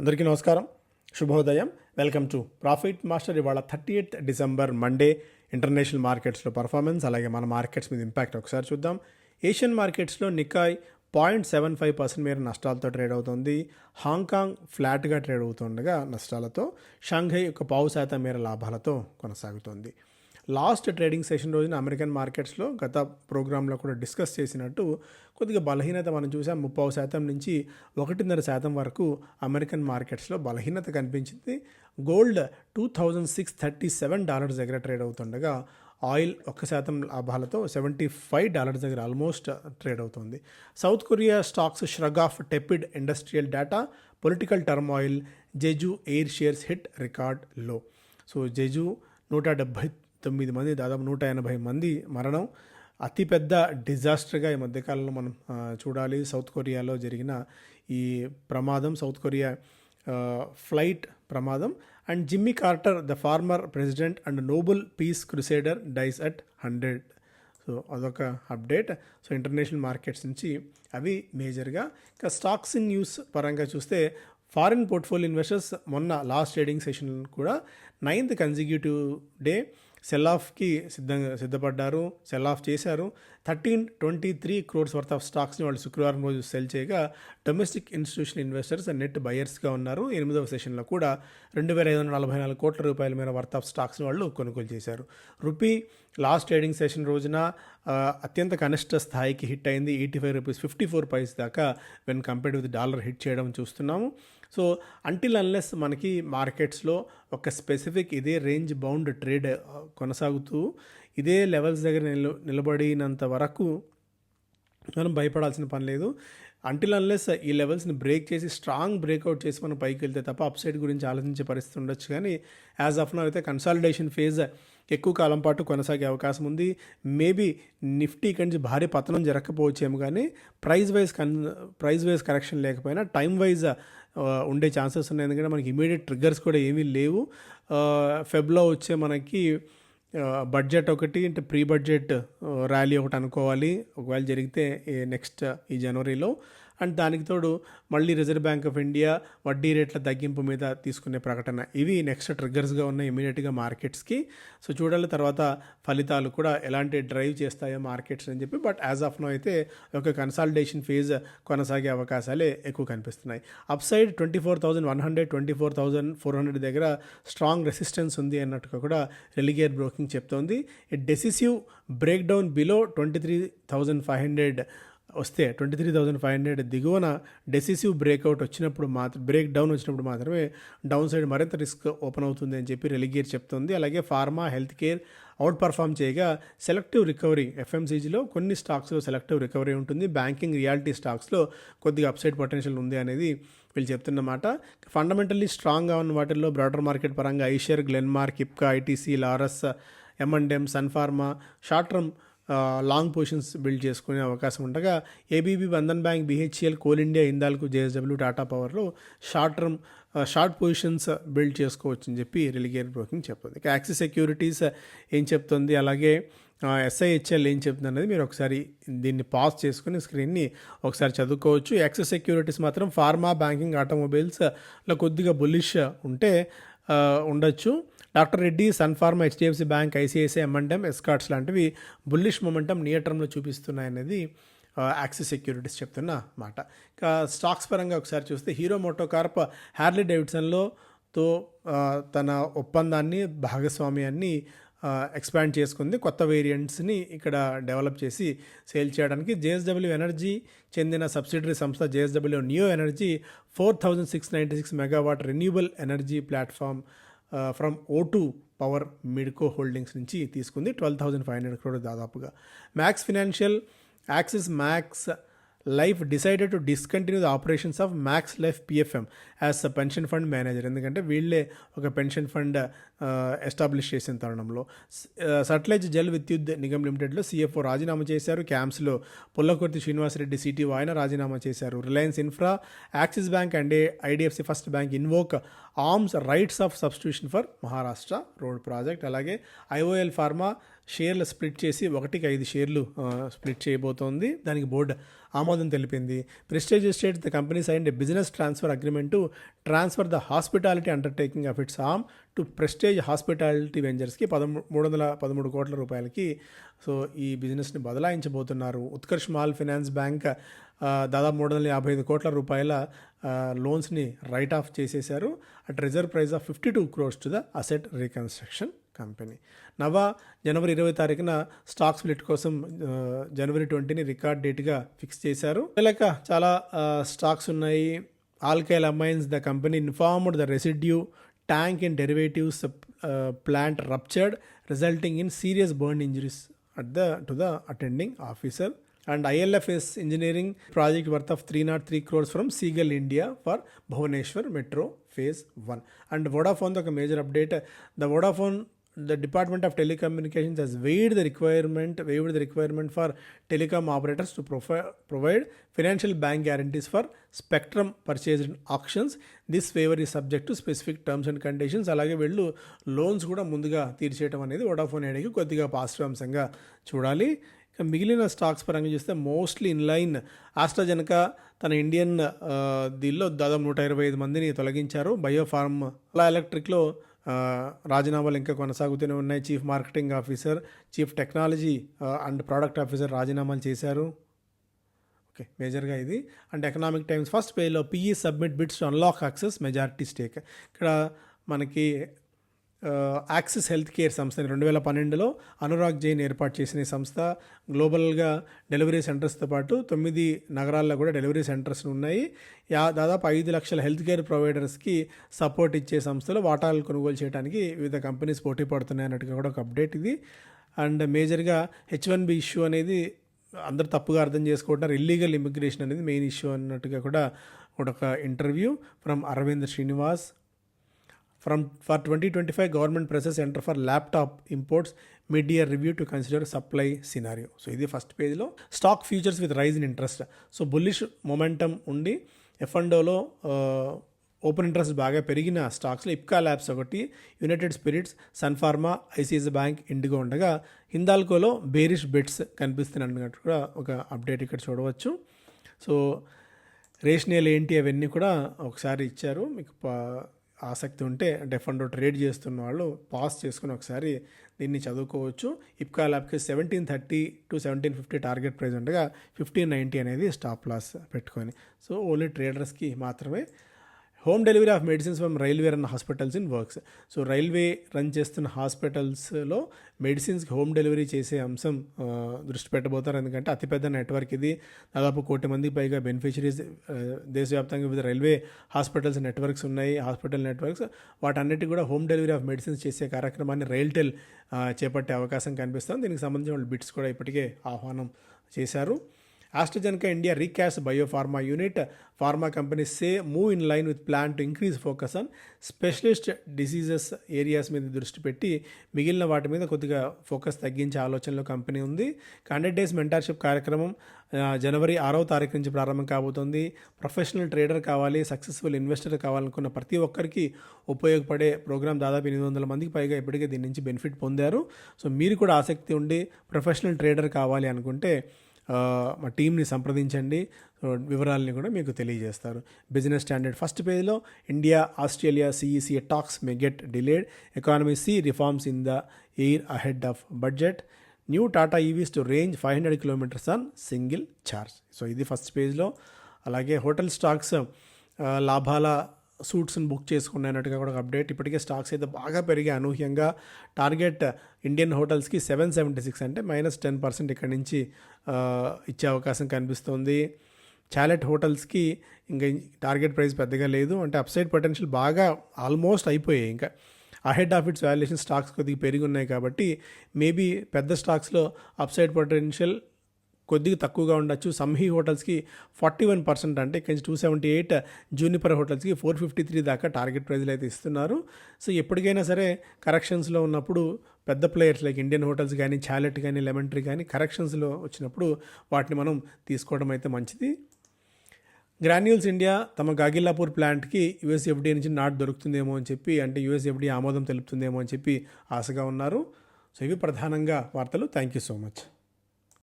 అందరికీ నమస్కారం. శుభోదయం. వెల్కమ్ టు ప్రాఫిట్ మాస్టర్ ఇవాళ thirty eighth December Monday international మార్కెట్స్లో పర్ఫార్మెన్స్ అలాగే మన మార్కెట్స్ మీద ఇంపాక్ట్ ఒకసారి చూద్దాం. ఏషియన్ మార్కెట్స్లో Nikkei point seven five percent మేర నష్టాలతో ట్రేడ్ అవుతుంది. హాంకాంగ్ ఫ్లాట్గా ట్రేడ్ అవుతుండగా నష్టాలతో. షాంఘై ఒక పావు శాతం మేర లాభాలతో కొనసాగుతోంది. లాస్ట్ ట్రేడింగ్ సెషన్ రోజున అమెరికన్ మార్కెట్స్లో గత ప్రోగ్రాంలో కూడా డిస్కస్ చేసినట్టు కొద్దిగా బలహీనత మనం చూసాం. ముప్పై శాతం నుంచి ఒకటిన్నర శాతం వరకు అమెరికన్ మార్కెట్స్లో బలహీనత కనిపించింది. Gold two thousand six thirty seven dollars దగ్గర ట్రేడ్ అవుతుండగా ఆయిల్ ఒక్క శాతం లాభాలతో సెవెంటీ ఫైవ్ డాలర్స్ దగ్గర ఆల్మోస్ట్ ట్రేడ్ అవుతుంది. South Korea stocks shrug off tepid industrial data political turmoil Jeju Air shares hit రికార్డ్లో. So Jeju నూట డెబ్భై తొమ్మిది మంది దాదాపు నూట ఎనభై మంది మరణం. అతిపెద్ద డిజాస్టర్గా ఈ మధ్యకాలంలో మనం చూడాలి. సౌత్ కొరియాలో జరిగిన ఈ ప్రమాదం సౌత్ కొరియా ఫ్లైట్ ప్రమాదం. And Jimmy Carter the former president and Nobel peace crusader dies at hundred. So అదొక అప్డేట్. సో ఇంటర్నేషనల్ మార్కెట్స్ నుంచి అవి మేజర్గా. ఇంకా స్టాక్స్ ఇన్ న్యూస్ పరంగా చూస్తే ఫారిన్ పోర్ట్ఫోలియో ఇన్వెస్టర్స్ మొన్న లాస్ట్ ట్రేడింగ్ సెషన్ కూడా నైన్త్ కన్సిక్యూటివ్ డే. సెల్ ఆఫ్కి సిద్ధంగా సిద్ధపడ్డారు సెల్ ఆఫ్ చేశారు. Thirteen twenty three crores worth of స్టాక్స్ని వాళ్ళు శుక్రవారం రోజు సెల్ చేయగా డొమెస్టిక్ ఇన్స్టిట్యూషన్ ఇన్వెస్టర్స్ నెట్ బయర్స్గా ఉన్నారు. ఎనిమిదవ సెషన్లో కూడా రెండు వేల ఐదు వందల నలభై నాలుగు కోట్ల రూపాయల మేర వర్త్ ఆఫ్ స్టాక్స్ని వాళ్ళు కొనుగోలు చేశారు. రూపీ లాస్ట్ ట్రేడింగ్ సెషన్ రోజున అత్యంత కనిష్ట స్థాయికి హిట్ అయింది. Eighty five rupees fifty four paise దాకా when compared with dollar hit చేయడం చూస్తున్నాము. సో అంటిల్ అన్లెస్ మనకి మార్కెట్స్లో ఒక స్పెసిఫిక్ ఇదే రేంజ్ బౌండ్ ట్రేడ్ కొనసాగుతూ ఇదే లెవెల్స్ దగ్గర నిల నిలబడినంత వరకు మనం భయపడాల్సిన పని లేదు. అంటిల్ అన్లెస్ ఈ లెవెల్స్ని బ్రేక్ చేసి స్ట్రాంగ్ బ్రేక్అవుట్ చేసి మనం పైకి వెళ్తే తప్ప అప్సైడ్ గురించి ఆలోచించే పరిస్థితి ఉండొచ్చు. కానీ యాజ్ ఆఫ్ నౌ అయితే కన్సాలిడేషన్ ఫేజ్ ఎక్కువ కాలం పాటు కొనసాగే అవకాశం ఉంది. మేబీ నిఫ్టీ ఇక్కడి నుంచి భారీ పతనం జరగకపోవచ్చేమో కానీ price wise con price wise correction లేకపోయినా టైం వైజ్ ఉండే ఛాన్సెస్ ఉన్నాయి. ఎందుకంటే మనకి ఇమీడియట్ ట్రిగ్గర్స్ కూడా ఏమీ లేవు. ఫెబ్లో వచ్చే మనకి బడ్జెట్ ఒకటి అంటే ప్రీ బడ్జెట్ ర్యాలీ ఒకటి అనుకోవాలి. ఒకవేళ జరిగితే నెక్స్ట్ ఈ జనవరిలో. అండ్ దానికి తోడు మళ్ళీ రిజర్వ్ బ్యాంక్ ఆఫ్ ఇండియా వడ్డీ రేట్ల తగ్గింపు మీద తీసుకునే ప్రకటన. ఇవి నెక్స్ట్ ట్రిగ్గర్స్గా ఉన్న ఇమీడియట్గా మార్కెట్స్కి. సో చూడాలి తర్వాత ఫలితాలు కూడా ఎలాంటి డ్రైవ్ చేస్తాయో మార్కెట్స్ అని చెప్పి. బట్ యాజ్ ఆఫ్ నో అయితే ఒక కన్సాలిడేషన్ ఫేజ్ కొనసాగే అవకాశాలే ఎక్కువ కనిపిస్తున్నాయి. Upside twenty four thousand one hundred twenty four thousand four hundred దగ్గర స్ట్రాంగ్ రెసిస్టెన్స్ ఉంది అన్నట్టుగా కూడా రెలిగేర్ బ్రోకింగ్ చెప్తోంది. Decisive breakdown below twenty three thousand five hundred వస్తే twenty three thousand five hundred దిగువన డెసిసివ్ బ్రేక్అవుట్ వచ్చినప్పుడు మాత్రం బ్రేక్ డౌన్ వచ్చినప్పుడు మాత్రమే డౌన్ సైడ్ మరింత రిస్క్ ఓపెన్ అవుతుంది అని చెప్పి రెలిగేర్ చెప్తుంది. అలాగే pharma healthcare outperform చేయగా సెలెక్టివ్ రికవరీ ఎఫ్ఎంసీజీలో కొన్ని స్టాక్స్లో సెలెక్టివ్ రికవరీ ఉంటుంది. బ్యాంకింగ్ రియాలిటీ స్టాక్స్లో కొద్దిగా అప్సైడ్ పొటెన్షియల్ ఉంది అనేది వీళ్ళు చెప్తున్నమాట. ఫండమెంటల్లీ స్ట్రాంగ్గా ఉన్న వాటిల్లో బ్రాడర్ మార్కెట్ పరంగా Eicher Glenmark Ipca ITC Laurus M and M Sun Pharma short term long positions build చేసుకునే అవకాశం ఉండగా ABB Bandhan Bank BHEL Coal India Hindalco JSW Tata పవర్లో short term short positions build చేసుకోవచ్చు అని చెప్పి రిలిగేట్ broking చెప్తుంది. ఇక యాక్సిస్ సెక్యూరిటీస్ ఏం చెప్తుంది? అలాగే ఎస్ఐహెచ్ఎల్ ఏం చెప్తుంది అనేది మీరు ఒకసారి దీన్ని పాస్ చేసుకుని స్క్రీన్ని ఒకసారి చదువుకోవచ్చు. యాక్సిస్ సెక్యూరిటీస్ మాత్రం ఫార్మా బ్యాంకింగ్ ఆటోమొబైల్స్లో కొద్దిగా బులిష్ ఉంటే ఉండొచ్చు. Doctor Reddy Sun Pharma HDFC bank ICICI M and M Escorts లాంటివి బుల్లిష్ మొమెంటం నియర్ టర్మ్లో చూపిస్తున్నాయనేది యాక్సిస్ సెక్యూరిటీస్ చెప్తున్న మాట. ఇంకా స్టాక్స్ పరంగా ఒకసారి చూస్తే హీరో మోటో కార్ప్ హ్యార్లీ డేవిడ్సన్లో తో తన ఒప్పందాన్ని భాగస్వామ్యాన్ని ఎక్స్పాండ్ చేసుకుంది. కొత్త వేరియంట్స్ని ఇక్కడ డెవలప్ చేసి సేల్ చేయడానికి జేఎస్డబ్ల్యూ ఎనర్జీ చెందిన సబ్సిడరీ సంస్థ JSW Neo Energy four thousand six ninety six megawatt renewable energy platform from O two power Midco holdings నుంచి తీసుకుంది. Twelve thousand five hundred crore దాదాపుగా. Max Financial Axis Max Life decided to discontinue the operations of Max Life PFM as a pension fund manager. ఎందుకంటే వీళ్ళే ఒక pension fund establish చేసిన తరుణంలో. సట్లైజ్ జల్ విద్యుత్ Nigam లిమిటెడ్లో CFO రాజీనామా చేశారు. క్యాంప్స్లో పుల్లకుర్తి శ్రీనివాసరెడ్డి సిటీ ఆయన రాజీనామా చేశారు. Reliance Infra Axis bank and IDFC first bank invoke arms rights of substitution for Maharashtra road project. అలాగే ఐఓఎల్ ఫార్మా షేర్లు స్ప్లిట్ చేసి ఒకటికి ఐదు షేర్లు స్ప్లిట్ చేయబోతోంది. దానికి బోర్డు ఆమోదం తెలిపింది. Prestige Estate the company sign business transfer agreement transfer the hospitality undertaking of its arm to Prestige Hospitality వెంచర్స్కి పదమూ మూడు వందల పదమూడు కోట్ల రూపాయలకి సో ఈ బిజినెస్ని బదలాయించబోతున్నారు. ఉత్కర్ష్ మాల్ ఫినాన్స్ బ్యాంక్ దాదాపు మూడు వందల యాభై ఐదు కోట్ల రూపాయల లోన్స్ని రైట్ ఆఫ్ చేసేశారు. At reserve price of fifty two crores to the asset reconstruction. Company. నవ జనవరి ఇరవై తారీఖున స్టాక్ స్ప్లిట్ కోసం జనవరి ట్వంటీని రికార్డ్ డేట్గా ఫిక్స్ చేశారు. లేక చాలా స్టాక్స్ ఉన్నాయి. Alkyl Amines the company informed the residue tank and derivatives plant ruptured resulting in serious burn injuries at the to the attending officer. And IL&FS engineering project worth of three naught three crores from Seagull India for Bhubaneswar metro phase one. And Vodafone ఒక major update. The Vodafone the department of telecommunications has waived the requirement waived the requirement for telecom operators to provi provide financial bank guarantees for spectrum purchased options this favour is subject to specific terms and conditions అలాగే వీళ్ళు loans కూడా ముందుగా తీర్చేయటం అనేది Vodafone ఐడికి కొద్దిగా positive అంశంగా చూడాలి ఇక మిగిలిన స్టాక్స్ పరంగా చూస్తే మోస్ట్లీ ఇన్లైన్ ఆస్ట్రాజెనక తన ఇండియన్ దీనిలో దాదాపు నూట ఇరవై ఐదు మందిని తొలగించారు బయోఫార్మ్ అలా ఎలక్ట్రిక్లో రాజీనామాలు ఇంకా కొనసాగుతూనే ఉన్నాయి. Chief marketing officer chief technology and product officer రాజీనామాలు చేశారు. ఓకే మేజర్గా ఇది. అండ్ ఎకనామిక్ టైమ్స్ ఫస్ట్ పేజ్లో PE submit bids to unlock access majority stake ఇక్కడ మనకి యాక్సిస్ హెల్త్ కేర్ సంస్థని రెండు వేల పన్నెండులో అనురాగ్ జైన్ ఏర్పాటు చేసిన సంస్థ గ్లోబల్గా డెలివరీ సెంటర్స్తో పాటు తొమ్మిది నగరాల్లో కూడా డెలివరీ సెంటర్స్ ఉన్నాయి. యా దాదాపు ఐదు లక్షల హెల్త్ కేర్ ప్రొవైడర్స్కి సపోర్ట్ ఇచ్చే సంస్థలు వాటాలు కొనుగోలు చేయడానికి వివిధ కంపెనీస్ పోటీ పడుతున్నాయి అన్నట్టుగా కూడా ఒక అప్డేట్ ఇది. అండ్ మేజర్గా హెచ్ వన్ బి ఇష్యూ అనేది అందరు తప్పుగా అర్థం చేసుకుంటున్నారు ఇల్లీగల్ ఇమిగ్రేషన్ అనేది మెయిన్ ఇష్యూ అన్నట్టుగా కూడా ఒక interview from Aravind Srinivas. From for twenty twenty five government presses enter for laptop imports mid year review to consider supply scenario so ఇది ఫస్ట్ పేజ్లో stock futures with rise in interest so bullish momentum ఉండి F అండోలో open interest బాగా పెరిగిన స్టాక్స్లో Ipca labs ఒకటి United Spirits Sun Pharma ICICI bank IndiGo ఉండగా హిందాల్కోలో బేరిష్ బెట్స్ కనిపిస్తున్నట్టు కూడా ఒక అప్డేట్ ఇక్కడ చూడవచ్చు. సో రేషనల్ ఏంటి అవన్నీ కూడా ఒకసారి ఇచ్చారు. మీకు పా- ఆసక్తి ఉంటే డెఫండో ట్రేడ్ చేస్తున్న వాళ్ళు పాస్ చేసుకుని ఒకసారి దీన్ని చదువుకోవచ్చు. ఇప్కా ల్యాబ్కి seventeen thirty to seventeen fifty target price ఉండగా ఫిఫ్టీన్ నైంటీ అనేది స్టాప్ లాస్ పెట్టుకొని. సో ఓన్లీ ట్రేడర్స్కి మాత్రమే home delivery of medicines from railway run hospitals in works. So railway run చేస్తున్న హాస్పిటల్స్లో మెడిసిన్స్కి హోమ్ డెలివరీ చేసే అంశం దృష్టి పెట్టబోతారు. ఎందుకంటే అతిపెద్ద నెట్వర్క్ ఇది. దాదాపు కోటి మందికి పైగా బెనిఫిషరీస్ దేశవ్యాప్తంగా వివిధ రైల్వే హాస్పిటల్స్ నెట్వర్క్స్ ఉన్నాయి. హాస్పిటల్ నెట్వర్క్స్ వాటన్నిటి కూడా హోమ్ డెలివరీ ఆఫ్ మెడిసిన్స్ చేసే కార్యక్రమాన్ని రైల్టెల్ చేపట్టే అవకాశం కనిపిస్తుంది. దీనికి సంబంధించిన వాళ్ళు బిట్స్ కూడా ఇప్పటికే ఆహ్వానం చేశారు. AstraZeneca India recast biopharma unit. Pharma companies say move in line with plan to increase focus on specialist diseases areas మీద దృష్టి పెట్టి మిగిలిన వాటి మీద కొద్దిగా ఫోకస్ తగ్గించే ఆలోచనలో కంపెనీ ఉంది. హండ్రెడ్ డేస్ మెంటర్షిప్ కార్యక్రమం జనవరి ఆరవ తారీఖు నుంచి ప్రారంభం కాబోతోంది. ప్రొఫెషనల్ ట్రేడర్ కావాలి సక్సెస్ఫుల్ ఇన్వెస్టర్ కావాలనుకున్న ప్రతి ఒక్కరికి ఉపయోగపడే ప్రోగ్రామ్ దాదాపు ఎనిమిది వందల మందికి పైగా ఇప్పటికే దీని నుంచి బెనిఫిట్ పొందారు. సో మీరు కూడా ఆసక్తి ఉండి ప్రొఫెషనల్ ట్రేడర్ కావాలి అనుకుంటే మా టీంని సంప్రదించండి. వివరాలని కూడా మీకు తెలియజేస్తారు. బిజినెస్ స్టాండర్డ్ ఫస్ట్ పేజ్లో India Australia CEC talks may get delayed economy sees reforms in the year ahead of budget new Tata EVs to range five hundred kilometres on single charge so ఇది first పేజ్లో అలాగే hotel stocks లాభాల సూట్స్ని book చేసుకున్నట్టుగా కూడా ఒక update. ఇప్పటికే stocks అయితే బాగా పెరిగాయి అనూహ్యంగా. టార్గెట్ ఇండియన్ హోటల్స్కి సెవెన్ సెవెంటీ సిక్స్ అంటే మైనస్ టెన్ పర్సెంట్ ఇక్కడి నుంచి ఇచ్చే అవకాశం కనిపిస్తుంది. చాలెట్ హోటల్స్కి ఇంకా టార్గెట్ ప్రైస్ పెద్దగా లేదు. అంటే అప్సైడ్ పొటెన్షియల్ బాగా ఆల్మోస్ట్ అయిపోయాయి. ఇంకా ahead of its valuation stocks కొద్దిగా పెరిగి ఉన్నాయి కాబట్టి మేబీ పెద్ద స్టాక్స్లో అప్సైడ్ పొటెన్షియల్ కొద్దిగా తక్కువగా ఉండొచ్చు. సమ్హి హోటల్స్కి ఫార్టీ వన్ పర్సెంట్ అంటే ఇక్కడ నుంచి టూ సెవెంటీ ఎయిట్ జూనిపర్ హోటల్స్కి ఫోర్ ఫిఫ్టీ త్రీ దాకా టార్గెట్ ప్రైజ్లు అయితే ఇస్తున్నారు. సో ఎప్పటికైనా సరే కరెక్షన్స్లో ఉన్నప్పుడు పెద్ద ప్లేయర్స్ లైక్ ఇండియన్ హోటల్స్ కానీ చాలెట్ కానీ లెమన్ ట్రీ కానీ కరెక్షన్స్లో వచ్చినప్పుడు వాటిని మనం తీసుకోవడం అయితే మంచిది. గ్రాన్యూల్స్ ఇండియా తమ గాగిల్లాపూర్ ప్లాంట్కి యూఎస్ఎఫ్డీ నుంచి నాట్ దొరుకుతుందేమో అని చెప్పి అంటే యూఎస్ఎఫ్డీ ఆమోదం తెలుపుతుందేమో అని చెప్పి ఆశగా ఉన్నారు. సో ఇవి ప్రధానంగా వార్తలు. Thank you so much.